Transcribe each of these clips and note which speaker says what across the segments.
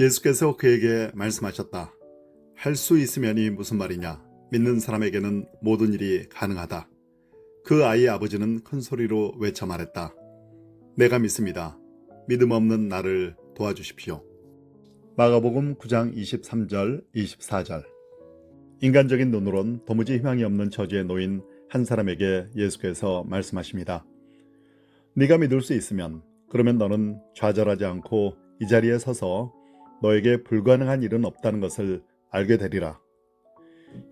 Speaker 1: 예수께서 그에게 말씀하셨다. 할 수 있으면이 무슨 말이냐? 믿는 사람에게는 모든 일이 가능하다. 그 아이의 아버지는 큰 소리로 외쳐 말했다. 내가 믿습니다. 믿음 없는 나를 도와주십시오. 마가복음 9장 23절, 24절. 인간적인 눈으론 도무지 희망이 없는 처지에 놓인 한 사람에게 예수께서 말씀하십니다. 네가 믿을 수 있으면 그러면 너는 좌절하지 않고 이 자리에 서서 너에게 불가능한 일은 없다는 것을 알게 되리라.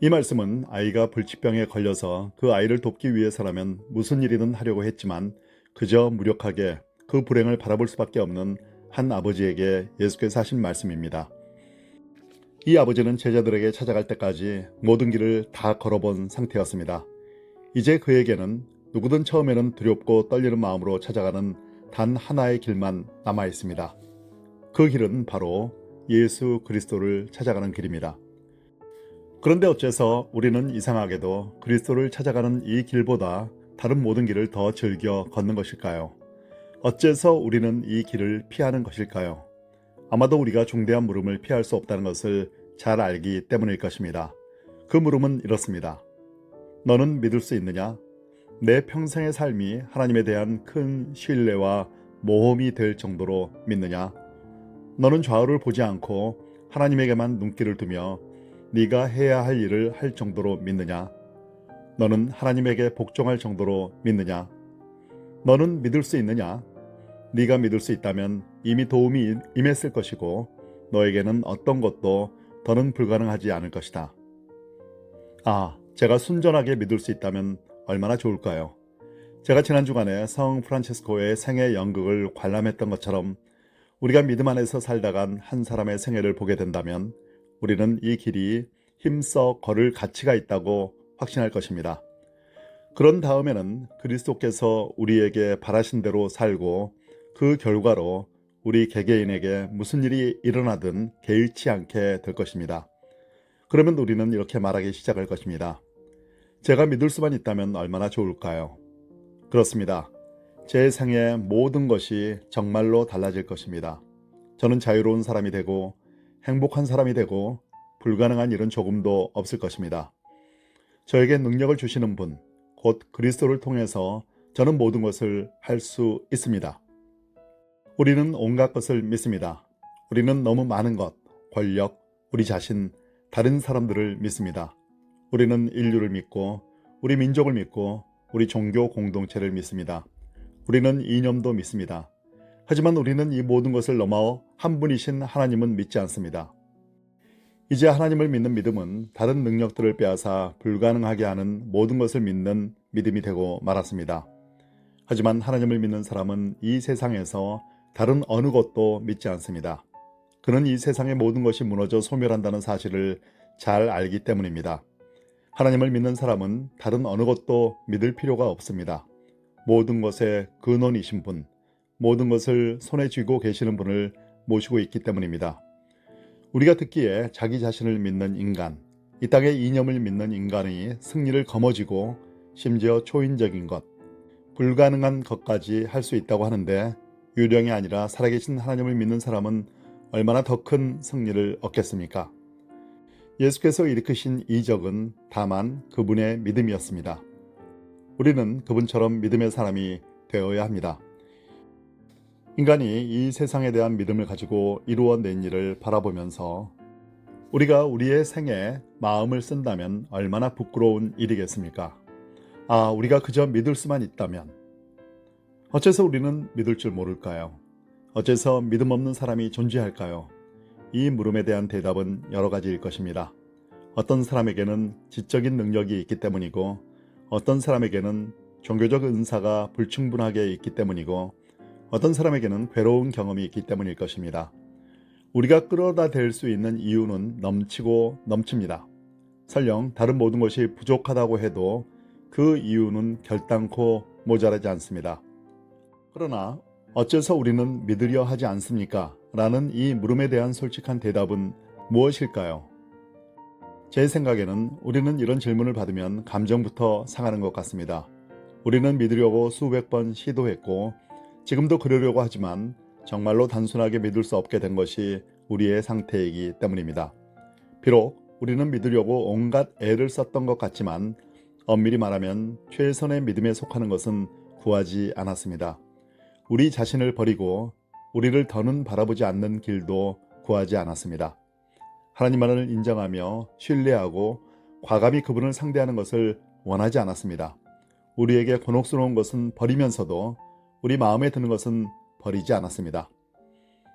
Speaker 1: 이 말씀은 아이가 불치병에 걸려서 그 아이를 돕기 위해서라면 무슨 일이든 하려고 했지만 그저 무력하게 그 불행을 바라볼 수밖에 없는 한 아버지에게 예수께서 하신 말씀입니다. 이 아버지는 제자들에게 찾아갈 때까지 모든 길을 다 걸어본 상태였습니다. 이제 그에게는 누구든 처음에는 두렵고 떨리는 마음으로 찾아가는 단 하나의 길만 남아 있습니다. 그 길은 바로 예수 그리스도를 찾아가는 길입니다. 그런데 어째서 우리는 이상하게도 그리스도를 찾아가는 이 길보다 다른 모든 길을 더 즐겨 걷는 것일까요? 어째서 우리는 이 길을 피하는 것일까요? 아마도 우리가 중대한 물음을 피할 수 없다는 것을 잘 알기 때문일 것입니다. 그 물음은 이렇습니다. 너는 믿을 수 있느냐? 내 평생의 삶이 하나님에 대한 큰 신뢰와 모험이 될 정도로 믿느냐? 너는 좌우를 보지 않고 하나님에게만 눈길을 두며 네가 해야 할 일을 할 정도로 믿느냐? 너는 하나님에게 복종할 정도로 믿느냐? 너는 믿을 수 있느냐? 네가 믿을 수 있다면 이미 도움이 임했을 것이고 너에게는 어떤 것도 더는 불가능하지 않을 것이다. 아, 제가 순전하게 믿을 수 있다면 얼마나 좋을까요? 제가 지난 주간에 성 프란체스코의 생애 연극을 관람했던 것처럼 우리가 믿음 안에서 살다간 한 사람의 생애를 보게 된다면 우리는 이 길이 힘써 걸을 가치가 있다고 확신할 것입니다. 그런 다음에는 그리스도께서 우리에게 바라신 대로 살고 그 결과로 우리 개개인에게 무슨 일이 일어나든 개의치 않게 될 것입니다. 그러면 우리는 이렇게 말하기 시작할 것입니다. 제가 믿을 수만 있다면 얼마나 좋을까요? 그렇습니다. 제 생의 모든 것이 정말로 달라질 것입니다. 저는 자유로운 사람이 되고 행복한 사람이 되고 불가능한 일은 조금도 없을 것입니다. 저에게 능력을 주시는 분, 곧 그리스도를 통해서 저는 모든 것을 할 수 있습니다. 우리는 온갖 것을 믿습니다. 우리는 너무 많은 것, 권력, 우리 자신, 다른 사람들을 믿습니다. 우리는 인류를 믿고, 우리 민족을 믿고, 우리 종교 공동체를 믿습니다. 우리는 이념도 믿습니다. 하지만 우리는 이 모든 것을 넘어 한 분이신 하나님은 믿지 않습니다. 이제 하나님을 믿는 믿음은 다른 능력들을 빼앗아 불가능하게 하는 모든 것을 믿는 믿음이 되고 말았습니다. 하지만 하나님을 믿는 사람은 이 세상에서 다른 어느 것도 믿지 않습니다. 그는 이 세상의 모든 것이 무너져 소멸한다는 사실을 잘 알기 때문입니다. 하나님을 믿는 사람은 다른 어느 것도 믿을 필요가 없습니다. 모든 것의 근원이신 분, 모든 것을 손에 쥐고 계시는 분을 모시고 있기 때문입니다. 우리가 듣기에 자기 자신을 믿는 인간, 이 땅의 이념을 믿는 인간이 승리를 거머쥐고 심지어 초인적인 것, 불가능한 것까지 할 수 있다고 하는데 유령이 아니라 살아계신 하나님을 믿는 사람은 얼마나 더 큰 승리를 얻겠습니까? 예수께서 일으키신 이적은 다만 그분의 믿음이었습니다. 우리는 그분처럼 믿음의 사람이 되어야 합니다. 인간이 이 세상에 대한 믿음을 가지고 이루어낸 일을 바라보면서 우리가 우리의 생에 마음을 쓴다면 얼마나 부끄러운 일이겠습니까? 아, 우리가 그저 믿을 수만 있다면. 어째서 우리는 믿을 줄 모를까요? 어째서 믿음 없는 사람이 존재할까요? 이 물음에 대한 대답은 여러 가지일 것입니다. 어떤 사람에게는 지적인 능력이 있기 때문이고, 어떤 사람에게는 종교적 은사가 불충분하게 있기 때문이고, 어떤 사람에게는 괴로운 경험이 있기 때문일 것입니다. 우리가 끌어다 댈 수 있는 이유는 넘치고 넘칩니다. 설령 다른 모든 것이 부족하다고 해도 그 이유는 결단코 모자라지 않습니다. 그러나 어째서 우리는 믿으려 하지 않습니까? 라는 이 물음에 대한 솔직한 대답은 무엇일까요? 제 생각에는 우리는 이런 질문을 받으면 감정부터 상하는 것 같습니다. 우리는 믿으려고 수백 번 시도했고 지금도 그러려고 하지만 정말로 단순하게 믿을 수 없게 된 것이 우리의 상태이기 때문입니다. 비록 우리는 믿으려고 온갖 애를 썼던 것 같지만 엄밀히 말하면 최선의 믿음에 속하는 것은 구하지 않았습니다. 우리 자신을 버리고 우리를 더는 바라보지 않는 길도 구하지 않았습니다. 하나님만을 인정하며 신뢰하고 과감히 그분을 상대하는 것을 원하지 않았습니다. 우리에게 곤혹스러운 것은 버리면서도 우리 마음에 드는 것은 버리지 않았습니다.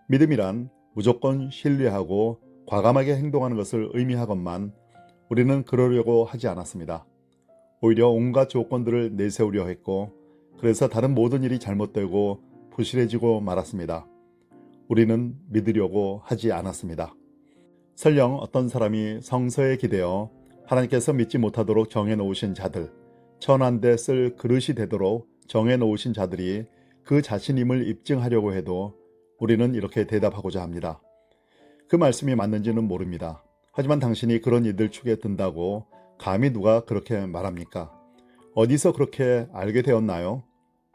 Speaker 1: 믿음이란 무조건 신뢰하고 과감하게 행동하는 것을 의미하건만 우리는 그러려고 하지 않았습니다. 오히려 온갖 조건들을 내세우려 했고 그래서 다른 모든 일이 잘못되고 부실해지고 말았습니다. 우리는 믿으려고 하지 않았습니다. 설령 어떤 사람이 성서에 기대어 하나님께서 믿지 못하도록 정해 놓으신 자들, 천한데 쓸 그릇이 되도록 정해 놓으신 자들이 그 자신임을 입증하려고 해도 우리는 이렇게 대답하고자 합니다. 그 말씀이 맞는지는 모릅니다. 하지만 당신이 그런 이들 축에 든다고 감히 누가 그렇게 말합니까? 어디서 그렇게 알게 되었나요?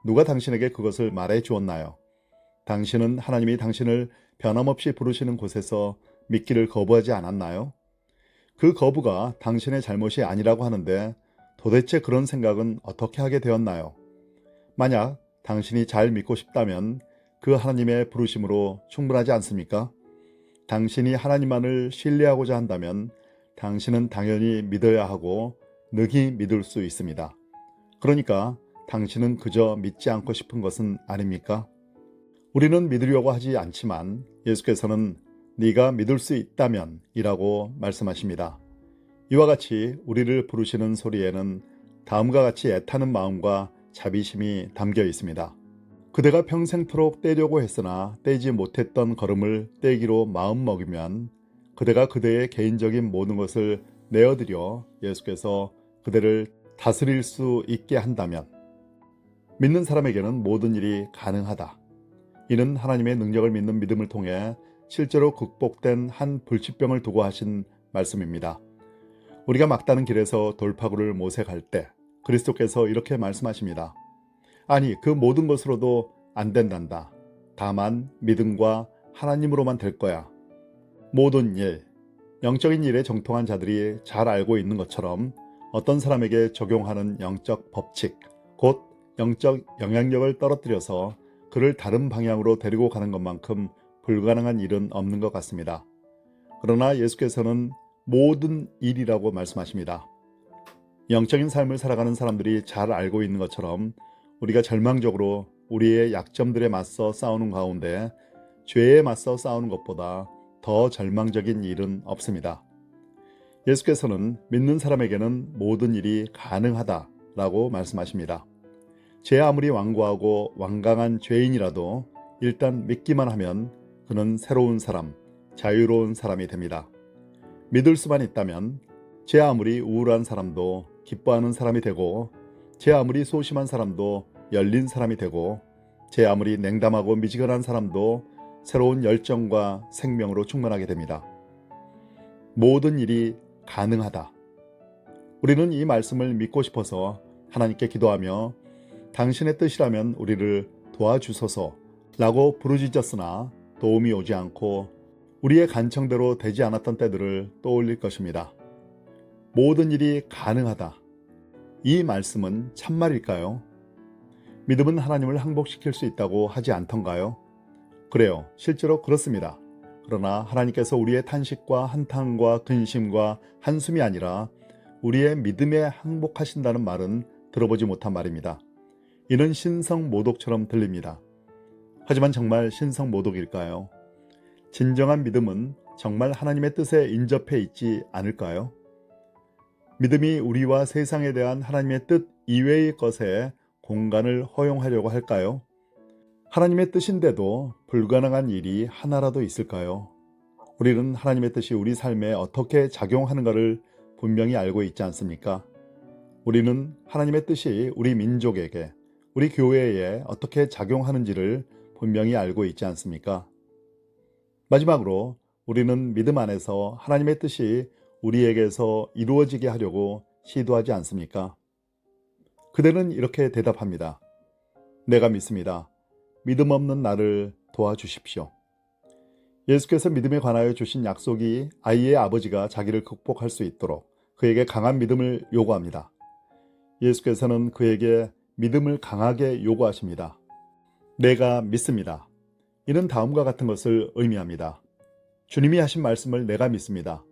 Speaker 1: 누가 당신에게 그것을 말해 주었나요? 당신은 하나님이 당신을 변함없이 부르시는 곳에서 믿기를 거부하지 않았나요? 그 거부가 당신의 잘못이 아니라고 하는데 도대체 그런 생각은 어떻게 하게 되었나요? 만약 당신이 잘 믿고 싶다면 그 하나님의 부르심으로 충분하지 않습니까? 당신이 하나님만을 신뢰하고자 한다면 당신은 당연히 믿어야 하고 능히 믿을 수 있습니다. 그러니까 당신은 그저 믿지 않고 싶은 것은 아닙니까? 우리는 믿으려고 하지 않지만 예수께서는 네가 믿을 수 있다면 이라고 말씀하십니다. 이와 같이 우리를 부르시는 소리에는 다음과 같이 애타는 마음과 자비심이 담겨 있습니다. 그대가 평생토록 떼려고 했으나 떼지 못했던 걸음을 떼기로 마음 먹이면 그대가 그대의 개인적인 모든 것을 내어드려 예수께서 그대를 다스릴 수 있게 한다면 믿는 사람에게는 모든 일이 가능하다. 이는 하나님의 능력을 믿는 믿음을 통해 실제로 극복된 한 불치병을 두고 하신 말씀입니다. 우리가 막다른 길에서 돌파구를 모색할 때 그리스도께서 이렇게 말씀하십니다. 아니, 그 모든 것으로도 안 된단다. 다만 믿음과 하나님으로만 될 거야. 모든 일, 영적인 일에 정통한 자들이 잘 알고 있는 것처럼 어떤 사람에게 적용하는 영적 법칙, 곧 영적 영향력을 떨어뜨려서 그를 다른 방향으로 데리고 가는 것만큼 불가능한 일은 없는 것 같습니다. 그러나 예수께서는 모든 일이라고 말씀하십니다. 영적인 삶을 살아가는 사람들이 잘 알고 있는 것처럼 우리가 절망적으로 우리의 약점들에 맞서 싸우는 가운데 죄에 맞서 싸우는 것보다 더 절망적인 일은 없습니다. 예수께서는 믿는 사람에게는 모든 일이 가능하다라고 말씀하십니다. 제 아무리 완고하고 완강한 죄인이라도 일단 믿기만 하면 그는 새로운 사람, 자유로운 사람이 됩니다. 믿을 수만 있다면 제 아무리 우울한 사람도 기뻐하는 사람이 되고 제 아무리 소심한 사람도 열린 사람이 되고 제 아무리 냉담하고 미지근한 사람도 새로운 열정과 생명으로 충만하게 됩니다. 모든 일이 가능하다. 우리는 이 말씀을 믿고 싶어서 하나님께 기도하며 당신의 뜻이라면 우리를 도와주소서 라고 부르짖었으나 도움이 오지 않고 우리의 간청대로 되지 않았던 때들을 떠올릴 것입니다. 모든 일이 가능하다. 이 말씀은 참말일까요? 믿음은 하나님을 항복시킬 수 있다고 하지 않던가요? 그래요. 실제로 그렇습니다. 그러나 하나님께서 우리의 탄식과 한탄과 근심과 한숨이 아니라 우리의 믿음에 항복하신다는 말은 들어보지 못한 말입니다. 이는 신성 모독처럼 들립니다. 하지만 정말 신성모독일까요? 진정한 믿음은 정말 하나님의 뜻에 인접해 있지 않을까요? 믿음이 우리와 세상에 대한 하나님의 뜻 이외의 것에 공간을 허용하려고 할까요? 하나님의 뜻인데도 불가능한 일이 하나라도 있을까요? 우리는 하나님의 뜻이 우리 삶에 어떻게 작용하는가를 분명히 알고 있지 않습니까? 우리는 하나님의 뜻이 우리 민족에게, 우리 교회에 어떻게 작용하는지를 분명히 알고 있지 않습니까? 마지막으로 우리는 믿음 안에서 하나님의 뜻이 우리에게서 이루어지게 하려고 시도하지 않습니까? 그대는 이렇게 대답합니다. 내가 믿습니다. 믿음 없는 나를 도와주십시오. 예수께서 믿음에 관하여 주신 약속이 아이의 아버지가 자기를 극복할 수 있도록 그에게 강한 믿음을 요구합니다. 예수께서는 그에게 믿음을 강하게 요구하십니다. 내가 믿습니다. 이는 다음과 같은 것을 의미합니다. 주님이 하신 말씀을 내가 믿습니다.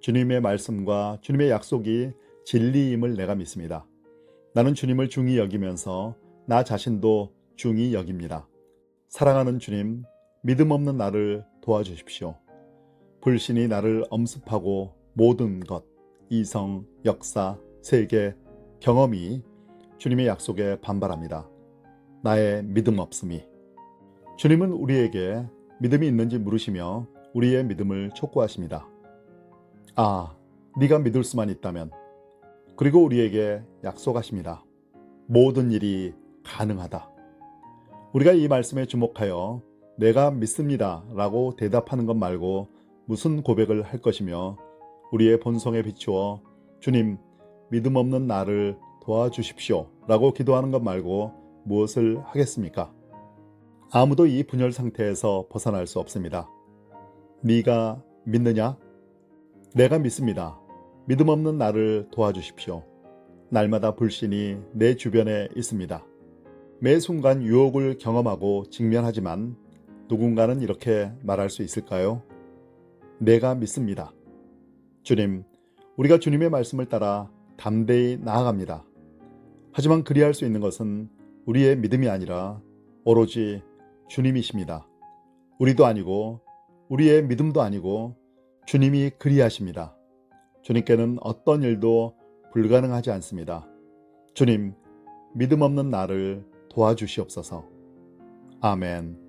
Speaker 1: 주님의 말씀과 주님의 약속이 진리임을 내가 믿습니다. 나는 주님을 중히 여기면서 나 자신도 중히 여깁니다. 사랑하는 주님, 믿음 없는 나를 도와주십시오. 불신이 나를 엄습하고 모든 것, 이성, 역사, 세계, 경험이 주님의 약속에 반발합니다. 나의 믿음 없음이. 주님은 우리에게 믿음이 있는지 물으시며 우리의 믿음을 촉구하십니다. 아, 네가 믿을 수만 있다면. 그리고 우리에게 약속하십니다. 모든 일이 가능하다. 우리가 이 말씀에 주목하여 내가 믿습니다 라고 대답하는 것 말고 무슨 고백을 할 것이며 우리의 본성에 비추어 주님, 믿음 없는 나를 도와주십시오 라고 기도하는 것 말고 무엇을 하겠습니까? 아무도 이 분열 상태에서 벗어날 수 없습니다. 네가 믿느냐? 내가 믿습니다. 믿음 없는 나를 도와주십시오. 날마다 불신이 내 주변에 있습니다. 매 순간 유혹을 경험하고 직면하지만 누군가는 이렇게 말할 수 있을까요? 내가 믿습니다. 주님, 우리가 주님의 말씀을 따라 담대히 나아갑니다. 하지만 그리할 수 있는 것은 우리의 믿음이 아니라 오로지 주님이십니다. 우리도 아니고 우리의 믿음도 아니고 주님이 그리하십니다. 주님께는 어떤 일도 불가능하지 않습니다. 주님, 믿음 없는 나를 도와주시옵소서. 아멘.